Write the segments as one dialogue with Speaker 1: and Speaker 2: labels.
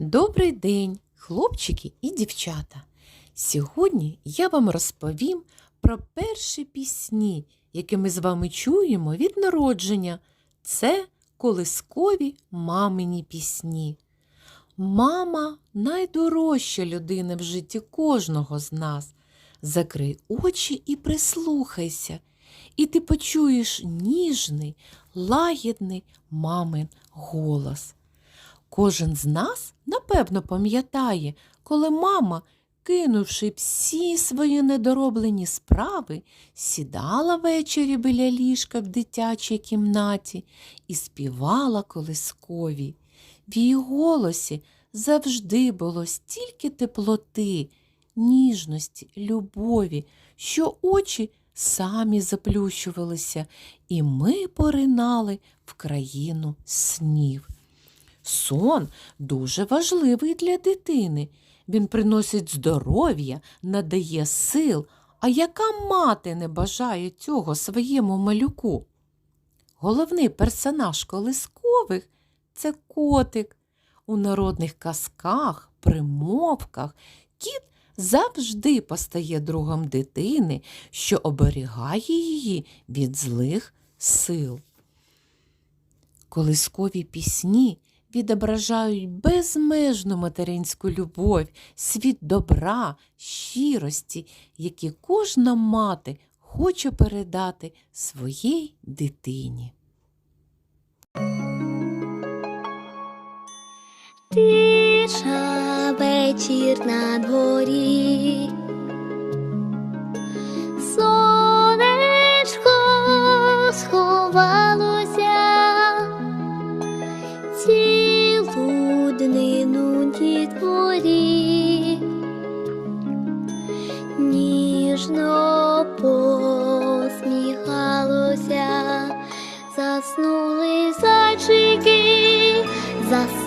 Speaker 1: Добрий день, хлопчики і дівчата. Сьогодні я вам розповім про перші пісні, які ми з вами чуємо від народження. Це колискові мамині пісні. Мама найдорожча людина в житті кожного з нас. Закрий очі і прислухайся, і ти почуєш ніжний, лагідний мамин голос. Кожен з нас, напевно, пам'ятає, коли мама, кинувши всі свої недороблені справи, сідала ввечері біля ліжка в дитячій кімнаті і співала колискові. В її голосі завжди було стільки теплоти, ніжності, любові, що очі самі заплющувалися, і ми поринали в країну снів. Сон дуже важливий для дитини. Він приносить здоров'я, надає сил. А яка мати не бажає цього своєму малюку? Головний персонаж колискових це котик. У народних казках, примовках кіт завжди постає другом дитини, що оберігає її від злих сил. Колискові пісні відображають безмежну материнську любов, світ добра, щирості, які кожна мати хоче передати своїй дитині.
Speaker 2: Тиша вечір на дворі. Днину дітворі, ніжно посміхалося, заснули зайчики, заснули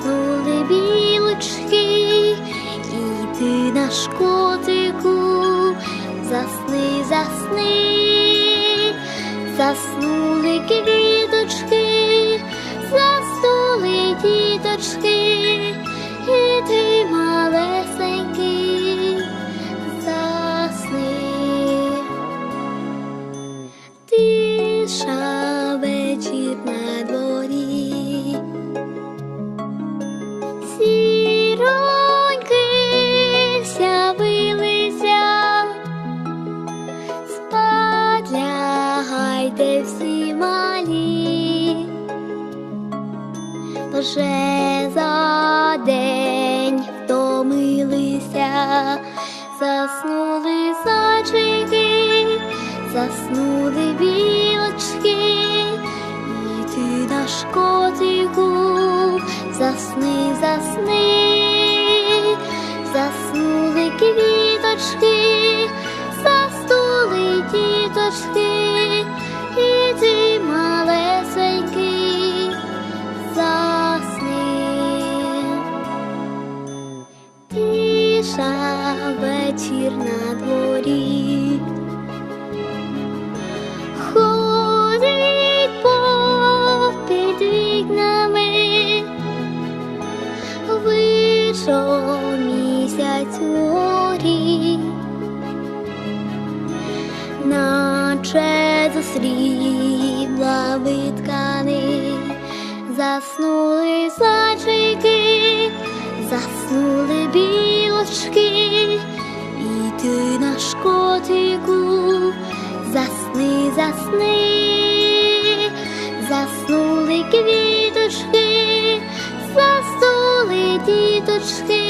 Speaker 2: лягайте всі малі, вже за день втомилися, заснули зайчики, заснули білочки, і ти наш котику, засни, засни, заснули квіточки, заснули діточки, вечір на дворі. Ходить попід вікнами, вийшов місяць горі, наче засрібла виткани, заснули зайчики, заснули білочки, котику, засни, засни, заснули квіточки, заснули діточки,